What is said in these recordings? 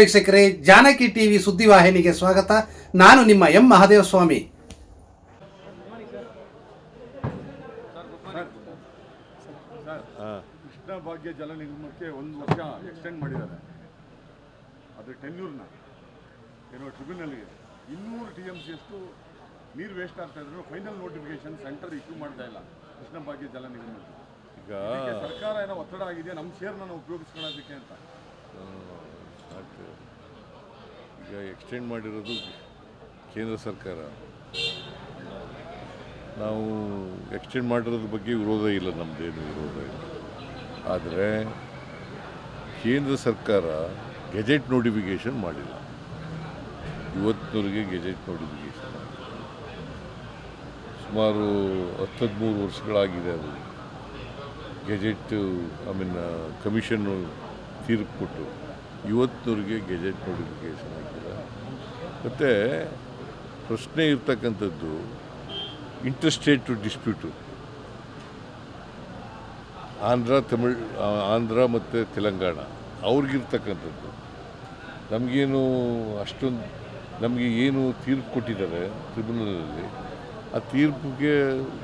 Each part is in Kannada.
ವೀಕ್ಷಕರೇ ಜಾನಕಿ ಟಿವಿ ಸುದ್ದಿವಾಹಿನಿಗೆ ಸ್ವಾಗತ. ನಾನು ನಿಮ್ಮ ಎಂ ಮಹಾದೇವ ಸ್ವಾಮಿ ಕೃಷ್ಣ ಭಾಗ್ಯ ಜಲ ನಿಗಮಕ್ಕೆ ಒಂದು ವರ್ಷ ಎಕ್ಸ್ಟೆಂಡ್ ಮಾಡಿದ್ದಾರೆ. ಅದು ಟೆನ್ಯೂರ್ನ ಏನೋ ಟ್ರಿಬ್ಯುನಲ್ಗೆ ಇನ್ನೂರು ಟಿ ಎಂ ಸಿ ಅಷ್ಟು ನೀರು ವೇಸ್ಟ್ ಆಗ್ತಾ ಇದ್ರು. ಫೈನಲ್ ನೋಟಿಫಿಕೇಶನ್ ಸೆಂಟರ್ ಇಶ್ಯೂ ಮಾಡ್ತಾ ಇಲ್ಲ ಕೃಷ್ಣ ಭಾಗ್ಯ ಜಲ ನಿಗಮಕ್ಕೆ ಈಗ ಸರ್ಕಾರ ಏನೋ ಒತ್ತಡ ಆಗಿದೆ ನಮ್ಮ ಶೇರ್ನ ನಾವು ಉಪಯೋಗಿಸ್ಕೊಳ್ಳೋದಕ್ಕೆ ಅಂತ. ಆಗ್ತದೆ. ಈಗ ಎಕ್ಸ್ಟೆಂಡ್ ಮಾಡಿರೋದು ಕೇಂದ್ರ ಸರ್ಕಾರ. ನಾವು ಎಕ್ಸ್ಟೆಂಡ್ ಮಾಡಿರೋದ್ರ ಬಗ್ಗೆ ವಿರೋಧ ಇಲ್ಲ ನಮ್ಮದೇನು ವಿರೋಧ ಇಲ್ಲ. ಆದರೆ ಕೇಂದ್ರ ಸರ್ಕಾರ ಗೆಜೆಟ್ ನೋಟಿಫಿಕೇಷನ್ ಮಾಡಿಲ್ಲ. ಇವತ್ತಿನವರೆಗೆ ಗೆಜೆಟ್ ನೋಟಿಫಿಕೇಷನ್ ಸುಮಾರು ಹತ್ತದ್ಮೂರು ವರ್ಷಗಳಾಗಿದೆ ಅದು. ಗೆಜೆಟ್, ಐ ಮೀನ್ ಕಮಿಷನ್ನು ತೀರ್ಪು ಕೊಟ್ಟು. ಇವತ್ತಿನವರೆಗೆ ಗೆಜೆಟ್ ನೋಟಿಫಿಕೇಷನ್ ಆಗಿಲ್ಲ ಮತ್ತು ಪ್ರಶ್ನೆ ಇರ್ತಕ್ಕಂಥದ್ದು ಟು ಡಿಸ್ಪ್ಯೂಟು ಆಂಧ್ರ, ತಮಿಳ್ ಆಂಧ್ರ ಮತ್ತು ತೆಲಂಗಾಣ, ಅವ್ರಿಗಿರ್ತಕ್ಕಂಥದ್ದು. ನಮಗೇನು ಅಷ್ಟೊಂದು, ನಮಗೆ ಏನು ತೀರ್ಪು ಕೊಟ್ಟಿದ್ದಾರೆ ಟ್ರಿಬ್ಯುನಲಲ್ಲಿ ಆ ತೀರ್ಪಿಗೆ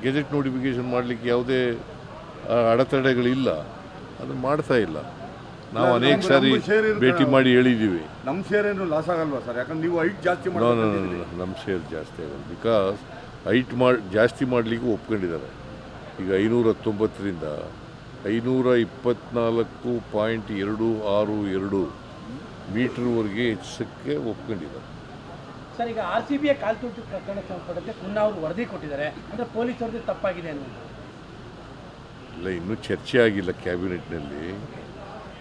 ಗೆಜೆಟ್ ನೋಟಿಫಿಕೇಷನ್ ಮಾಡಲಿಕ್ಕೆ ಯಾವುದೇ ಅಡೆತಡೆಗಳಿಲ್ಲ. ಅದು ಮಾಡ್ತಾ ಇಲ್ಲ. ನಾವು ಅನೇಕ ಸಾರಿ ಭೇಟಿ ಮಾಡಿ ಹೇಳಿದ್ದೀವಿ. ನಮ್ಮ ಶೇರ್ ಏನು ಲಾಸ್ ಆಗಲ್ವಾ ಸರ್ ಯಾಕಂದ್ರೆ ನೀವು ಹೈಟ್ ಜಾಸ್ತಿ ನಮ್ಮ ಶೇರ್ ಜಾಸ್ತಿ ಆಗಲ್ಲ. ಬಿಕಾಸ್ ಹೈಟ್ ಮಾಡಿ ಜಾಸ್ತಿ ಮಾಡಲಿಕ್ಕೆ ಒಪ್ಕೊಂಡಿದ್ದಾರೆ. ಈಗ ಐನೂರ ಹತ್ತೊಂಬತ್ತರಿಂದ ಐನೂರ ಇಪ್ಪತ್ನಾಲ್ಕು ಪಾಯಿಂಟ್ ಎರಡು ಆರು ಎರಡು ಮೀಟರ್ವರೆಗೆ ಹೆಚ್ಚಿಸಕ್ಕೆ ಒಪ್ಕೊಂಡಿದ್ದಾರೆ. ಸರ್ ಈಗ ಆರ್ ಸಿ ಬಿಯ ಕಾಲ್ತುಟ್ಟು ಪ್ರಕರಣಕ್ಕೆ ಸಂಬಂಧಪಟ್ಟಂತೆ ಪುನಃ ಅವರು ವರದಿ ಕೊಟ್ಟಿದ್ದಾರೆ. ಅಂದರೆ ಪೊಲೀಸ್ ವರದಿ ತಪ್ಪಾಗಿದೆ ಅನ್ನೋದು. ಇಲ್ಲ ಇನ್ನೂ ಚರ್ಚೆ ಆಗಿಲ್ಲ ಕ್ಯಾಬಿನೆಟ್ನಲ್ಲಿ.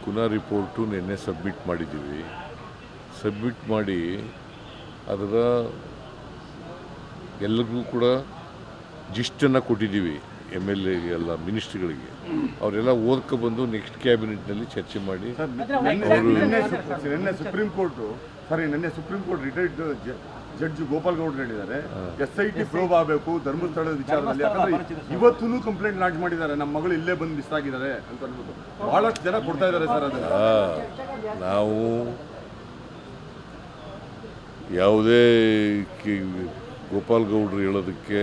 ಕುನಾ ರಿಪೋರ್ಟು ನಿನ್ನೆ ಸಬ್ಮಿಟ್ ಮಾಡಿದ್ದೀವಿ. ಸಬ್ಮಿಟ್ ಮಾಡಿ ಅದರ ಎಲ್ಲರಿಗೂ ಕೂಡ ಜಿಸ್ಟನ್ನು ಕೊಟ್ಟಿದ್ದೀವಿ ಎಂ ಎಲ್ ಎಗೆ ಎಲ್ಲ ಮಿನಿಸ್ಟ್ರಿಗಳಿಗೆ. ಅವರೆಲ್ಲ ಓದ್ಕೊ ಬಂದು ನೆಕ್ಸ್ಟ್ ಕ್ಯಾಬಿನೆಟ್ನಲ್ಲಿ ಚರ್ಚೆ ಮಾಡಿ. ಅವ್ರು ನಿನ್ನೆ ಸುಪ್ರೀಂ ಕೋರ್ಟು ಸರಿ ನಿನ್ನೆ supreme court retired judge Gopal ಗೌಡ್ರು ಹೇಳಿದ್ದಾರೆ. ಎಸ್ ಐ ಟಿ ಪ್ರೋಬ್ ಆಗಬೇಕು ಧರ್ಮಸ್ಥಳದ ವಿಚಾರದಲ್ಲಿ. ಯಾಕಂದ್ರೆ ಇವತ್ತೂ ಕಂಪ್ಲೇಂಟ್ ಲಾಂಚ್ ಮಾಡಿದ್ದಾರೆ. ನಮ್ಮ ಮಗಳು ಇಲ್ಲೇ ಬಂದು ಮಿಸ್ ಆಗಿದ್ದಾರೆ ಅಂತ ಅನ್ಬಿಟ್ಟು. ಬಹಳಷ್ಟು ಜನ ಕೊಡ್ತಾ ಇದ್ದಾರೆ ಸರ್ ಅದನ್ನ. ಆ, ನಾವು ಯಾವುದೇ ಗೋಪಾಲ್ ಗೌಡ್ರು ಹೇಳೋದಕ್ಕೆ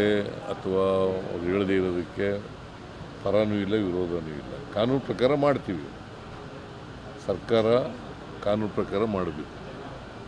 ಅಥವಾ ಅವ್ರು ಹೇಳದೇ ಇರೋದಕ್ಕೆ ಪರನೂ ಇಲ್ಲ ವಿರೋಧನೂ ಇಲ್ಲ. ಕಾನೂನು ಪ್ರಕಾರ ಮಾಡ್ತೀವಿ. ಸರ್ಕಾರ ಕಾನೂನು ಪ್ರಕಾರ ಮಾಡಬೇಕು.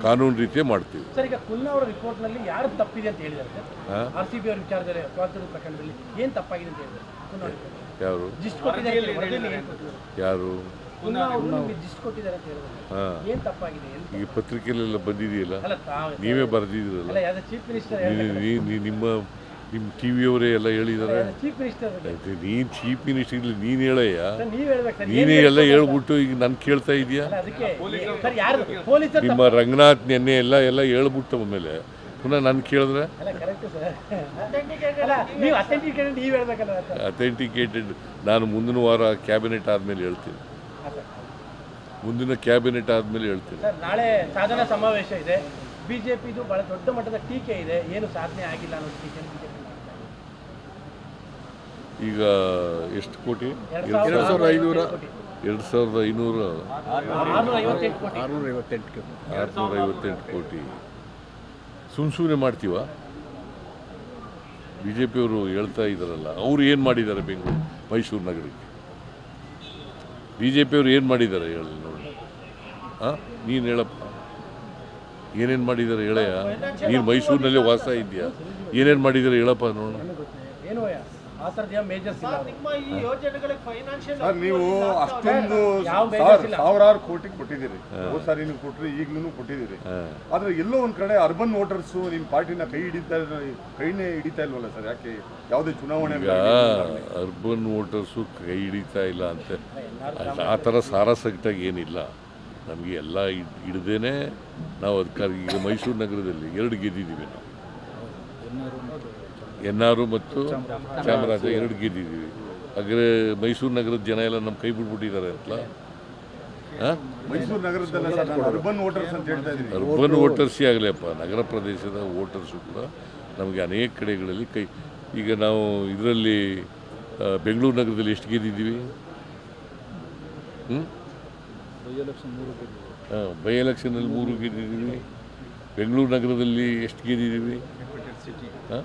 ಕಾನೂನು ರೀತಿಯೇ ಮಾಡ್ತೀವಿ. ಸರ್ ಈಗ ಕುಲ್ನಾ ಅವರ ರಿಪೋರ್ಟ್ನಲ್ಲಿ ಯಾರು ತಪ್ಪಿದೆ ಅಂತ ಹೇಳಿದ್ದಾರೆ ಸರ್? ಹಾ? ಆರ್ ಸಿ ಬಿ ಅವ್ರ ವಿಚಾರದಲ್ಲಿ ಸ್ವಾತಂತ್ರ್ಯ ಪ್ರಕರಣದಲ್ಲಿ ಏನ್ ತಪ್ಪಾಗಿದೆ ಅಂತ ಹೇಳಿದ್ದಾರೆ ಪುನಃ ಯಾರು? ಜಿಸ್ಟ್ ಕೊಟ್ಟಿದ್ದಾರೆ ವರದಿಯಲ್ಲಿ ಏನ್ ಕೊಟ್ಟಿದ್ದಾರೆ ಯಾರು? ಪುನಃ ಅವರು ನಿಮಗೆ ಜಿಸ್ಟ್ ಕೊಟ್ಟಿದ್ದಾರೆ ಅಂತ ಹೇಳಿದ್ದಾರೆ. ಹಾಂ. ಏನು ತಪ್ಪಾಗಿದೆ? ಅಂತ ಈ ಪತ್ರಿಕೆಯಲ್ಲೆಲ್ಲ ಬಂದಿದೆಯಲ್ಲ? ಅಲ್ಲ ತಾವು. ನೀವೇ ಬರೆದಿದ್ದೀರಲ್ಲ? ಅಲ್ಲ ಯಾವ್ದು ಚೀಫ್ ಮಿನಿಸ್ಟರ್ ನೀ- ನಿಮ್ಮ ನಿಮ್ಮ ಟಿ ವಿಯವರೇ ಎಲ್ಲ ಹೇಳಿದ್ದಾರೆ ನೀನು ಚೀಫ್ ಮಿನಿಸ್ಟರ್ ಇಲ್ಲಿ ನೀನು ಹೇಳಯ್ಯ ನೀನೇ ಎಲ್ಲ ಹೇಳ್ಬಿಟ್ಟು ಈಗ ನಾನು ಕೇಳ್ತಾ ಇದೆಯಾ ನಿಮ್ಮ ರಂಗನಾಥ್ ನೆನ್ನೆ ಎಲ್ಲ ಎಲ್ಲ ಹೇಳ್ಬಿಟ್ಟು ಆಮೇಲೆ ಪುನಃ ನಾನು ಕೇಳಿದ್ರೆ? ಅಥೆಂಟಿಕೇಟೆಡ್ ನಾನು ಮುಂದಿನ ವಾರ ಕ್ಯಾಬಿನೆಟ್ ಆದಮೇಲೆ ಹೇಳ್ತೀನಿ. ಮುಂದಿನ ಕ್ಯಾಬಿನೆಟ್ ಆದಮೇಲೆ ಹೇಳ್ತೀನಿ. ನಾಳೆ ಸಾಧನಾ ಸಮಾವೇಶ ಇದೆ. ಬಿಜೆಪಿದು ಬಹಳ ದೊಡ್ಡ ಮಟ್ಟದ ಟೀಕೆ ಇದೆ. ಏನು ಸಾಧನೆ ಆಗಿಲ್ಲ ಅನ್ನೋ ಟೀಕೆ ಈಗ ಎಷ್ಟು ಕೋಟಿ? ಎರಡು ಎರಡು ಸಾವಿರದ ಐನೂರ. ಎರಡು ಸಾವಿರದ ಐನೂರ. ಆರುನೂರ ಐವತ್ತೆಂಟು ಆರುನೂರ ಐವತ್ತೆಂಟು ಕೋಟಿ. ಸುಮ್ ಸುಮ್ಮನೆ ಮಾಡ್ತೀವ ಬಿ ಜೆ ಪಿಯವರು ಹೇಳ್ತಾ ಇದ್ದಾರಲ್ಲ ಅವ್ರು ಏನು ಮಾಡಿದ್ದಾರೆ ಬೆಂಗಳೂರು ಮೈಸೂರು ನಗರಕ್ಕೆ? ಬಿ ಜೆ ಪಿಯವರು ಏನು ಮಾಡಿದ್ದಾರೆ ಹೇಳಿ ನೋಡಿ. ಹಾಂ ನೀನು ಹೇಳಪ್ಪ. ಏನೇನು ಮಾಡಿದ್ದಾರೆ ಹೇಳಯ್ಯ? ನೀನು ಮೈಸೂರಿನಲ್ಲೇ ವಾಸ ಇದೆಯಾ ಏನೇನು ಮಾಡಿದ್ದಾರೆ ಹೇಳಪ್ಪ ನೋಡೋಣ ಏನು ಆ ಥರದ್ದು ಯಾವ ಮೇಜರ್ಸ್ ಇಲ್ಲ ನಿಮ್ಮ ಈ ಯೋಜನೆಗಳಿಗೆ ಫೈನಾನ್ಷಿಯಲ್ ಸರ್ ನೀವು ಅಷ್ಟೊಂದು. ಸಾವಿರಾರು ಕೋಟಿ ಕೊಟ್ಟಿದ್ದೀರಿ. ಹೋದ್ ಸಾರಿ ನೀವು ಕೊಟ್ಟರೆ ಈಗ್ಲೂ ಕೊಟ್ಟಿದ್ದೀರಿ. ಆದ್ರೆ ಎಲ್ಲೋ ಒಂದ್ ಕಡೆ ಅರ್ಬನ್ ವೋಟರ್ಸ್ ನಿಮ್ ಪಾರ್ಟಿನ ಕೈ ಹಿಡಿತಾ ಕೈನೇ ಹಿಡಿತಾ ಇಲ್ವಲ್ಲ ಸರ್? ಯಾಕೆ ಯಾವುದೇ ಚುನಾವಣೆ ಅರ್ಬನ್ ವೋಟರ್ಸು ಕೈ ಹಿಡಿತಾ ಇಲ್ಲ ಅಂತ. ಆ ಥರ ಸಾರಾಸಗಟಾಗಿ ಏನಿಲ್ಲ. ನಮಗೆ ಎಲ್ಲ ಹಿಡ್ದೇನೆ ನಾವು ಅದಕ್ಕಾಗಿ ಈಗ ಮೈಸೂರು ನಗರದಲ್ಲಿ ಎರಡು ಗೆದ್ದಿದ್ದೀವಿ ನಾವು. ಎನ್ ಆರು ಮತ್ತು ಚಾಮರಾಜ ಎರಡು ಗೆದ್ದಿದ್ದೀವಿ. ಅಗ್ರೆ ಮೈಸೂರು ನಗರದ ಜನ ಎಲ್ಲ ನಮ್ಮ ಕೈ ಬಿಟ್ಬಿಟ್ಟಿದ್ದಾರೆ ಅಂತಲ್ಲ? ಹಾಂ? ಮೈಸೂರು ನಗರದಲ್ಲ ಸರ್ ನಾನು ಅರ್ಬನ್ ವೋಟರ್ಸ್ ಅಂತ ಹೇಳ್ತಾ ಇದ್ದೀನಿ. ಅರ್ಬನ್ ವೋಟರ್ಸೇ ಆಗಲಿಯಪ್ಪ. ನಗರ ಪ್ರದೇಶದ ವೋಟರ್ಸು ಕೂಡ ನಮಗೆ ಅನೇಕ ಕಡೆಗಳಲ್ಲಿ ಕೈ ಈಗ ನಾವು ಇದರಲ್ಲಿ ಬೆಂಗಳೂರು ನಗರದಲ್ಲಿ ಎಷ್ಟು ಗೆದ್ದಿದ್ದೀವಿ? ಹ್ಞೂ ಬೈ ಎಲೆಕ್ಷನಲ್ಲಿ ಮೂರು ಗೆದ್ದಿದ್ದೀವಿ. ಬೆಂಗಳೂರು ನಗರದಲ್ಲಿ ಎಷ್ಟು ಗೆದ್ದಿದ್ದೀವಿ? ಹಾಂ?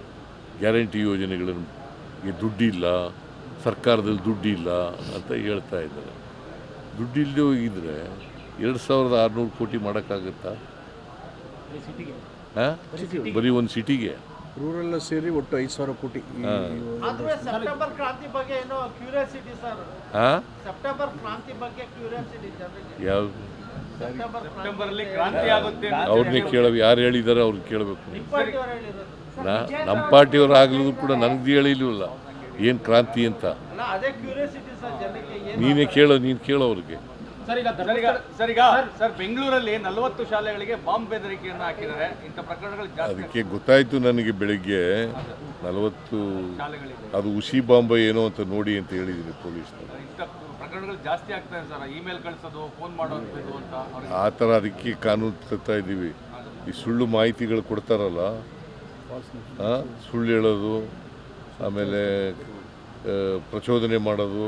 ಗ್ಯಾರಂಟಿ ಯೋಜನೆಗಳನ್ನು. ದುಡ್ಡಿಲ್ಲ ಸರ್ಕಾರದಲ್ಲಿ ದುಡ್ಡಿಲ್ಲ ಅಂತ ಹೇಳ್ತಾ ಇದ್ದಾರೆ. ದುಡ್ಡಿಲ್ಲದೆ ಹೋಗಿದ್ರೆ ಎರಡು ಸಾವಿರದ ಆರುನೂರು ಕೋಟಿ ಮಾಡೋಕ್ಕಾಗತ್ತಾ? ಸಿಟಿಗೆ ಹಾಂ? ಬರೀ ಒಂದು ಸಿಟಿಗೆ? ರೂರಲ್ ಸೇರಿ ಒಟ್ಟು ಐದು ಸಾವಿರ ಕೋಟಿ ಯಾವ ಸೆಪ್ಟೆಂಬರ್ ಕ್ರಾಂತಿ ಬಗ್ಗೆ ಏನೋ ಕ್ಯೂರಿಯಾಸಿಟಿ ಸರ್ ಹಾಂ? ಸೆಪ್ಟೆಂಬರ್ ಅವ್ರನ್ನೇ ಕೇಳ ಯಾರು ಹೇಳಿದ್ದಾರೆ ಅವ್ರಿಗೆ ಕೇಳಬೇಕು ನಾ ನಮ್ಮ ಪಾರ್ಟಿಯವರು ಆಗ್ಲೂ ಕೂಡ ನನಗೆ ಹೇಳಿಲ್ವಲ್ಲ ಏನು ಕ್ರಾಂತಿ ಅಂತ? ಅಲ್ಲ ಅದೇ ಕ್ಯೂರಿಯಾಸಿಟಿ ಸರ್ ಜನಕ್ಕೆ ಏನು ನೀನೇ ಕೇಳೋ ನೀನು ಕೇಳೋ ಅವ್ರಿಗೆ. ಬೆಂಗಳೂರಲ್ಲಿ ನಲವತ್ತು ಶಾಲೆಗಳಿಗೆ ಬಾಂಬ್ ಬೆದರಿಕೆಯನ್ನು ಹಾಕಿದ್ದಾರೆ. ಇಂಥ ಪ್ರಕರಣಗಳು ಜಾಸ್ತಿ ಅದಕ್ಕೆ ಗೊತ್ತಾಯಿತು ನನಗೆ ಬೆಳಿಗ್ಗೆ. ನಲವತ್ತು ಅದು ಉಸಿ ಬಾಂಬೆ ಏನೋ ಅಂತ ನೋಡಿ ಅಂತ ಹೇಳಿದ್ರು ಪೊಲೀಸ್ನವರು. ಆ ಥರ ಅದಕ್ಕೆ ಕಾನೂನು ತರ್ತಾ ಇದ್ದೀವಿ. ಈ ಸುಳ್ಳು ಮಾಹಿತಿಗಳು ಕೊಡ್ತಾರಲ್ಲ ಸುಳ್ಳು ಹೇಳೋದು ಆಮೇಲೆ ಪ್ರಚೋದನೆ ಮಾಡೋದು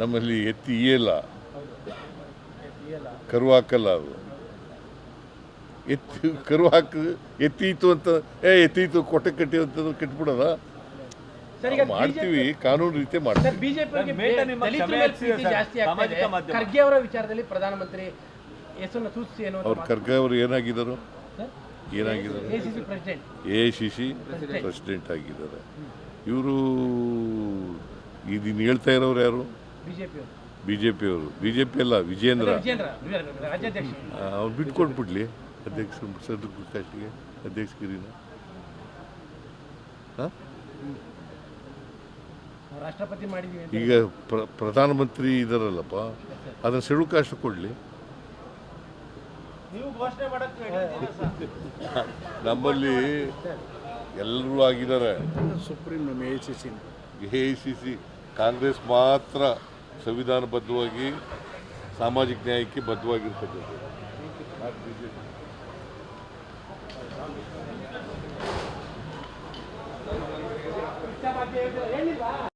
ನಮ್ಮಲ್ಲಿ ಎತ್ತಿ ಇಯಲ್ಲ. ಕರು ಹಾಕಲ್ಲ ಅದು. ಎತ್ತಿ ಕರು ಹಾಕ ಎತ್ತೀತು ಅಂತ ಏ ಎತ್ತೀತು ಕೊಟ್ಟೆ ಕಟ್ಟಿ ಅಂತಂದ್ರೆ ಕಟ್ಬಿಡೋದ? ಸರ್ ಈಗ ಮಾಡ್ತೀವಿ ಕಾನೂನು ರೀತಿ ಮಾಡ್ತೀವಿ. ಖರ್ಗೆ ಅವರ ವಿಚಾರದಲ್ಲಿ ಪ್ರಧಾನಮಂತ್ರಿ ಹೆಸರನ್ನು ಸೂಚಿಸಿ ಏನು ಅವ್ರು ಖರ್ಗೆ ಅವರು ಏನಾಗಿದ್ದಾರೆ? ಏನಾಗಿದ್ದಾರೆ? President. A I C C president ಆಗಿದ್ದಾರೆ. ಇವರು ಇದನ್ನ ಹೇಳ್ತಾ ಇರೋರು ಯಾರು? ಬಿ ಜೆ ಪಿಯವರು ಬಿ ಜೆ ಪಿ ಅಲ್ಲ ವಿಜೇಂದ್ರ ಅವ್ರು ಬಿಟ್ಕೊಂಡು ಬಿಡ್ಲಿ. ಅಧ್ಯಕ್ಷ ಅಧ್ಯಕ್ಷಗಿರಿನ ಹಾಂ? ರಾಷ್ಟ್ರಪತಿ ಮಾಡಿದೀವಿ ಈಗ ಪ್ರ ಪ್ರಧಾನಮಂತ್ರಿ ಇದಾರಲ್ಲಪ್ಪ ಅದನ್ನು ಶೆಡ್ಯೂಲ್ ಕಾಸ್ಟ್ ಕೊಡಲಿ. ನಮ್ಮಲ್ಲಿ ಎಲ್ಲರೂ ಆಗಿದ್ದಾರೆ. ಸುಪ್ರೀಂ ನಮ್ಮ A C C A I C C Congress ಮಾತ್ರ. ಸಂವಿಧಾನಬದ್ಧವಾಗಿ ಸಾಮಾಜಿಕ ನ್ಯಾಯಕ್ಕೆ ಬದ್ಧವಾಗಿರ್ತಕ್ಕಂಥದ್ದು.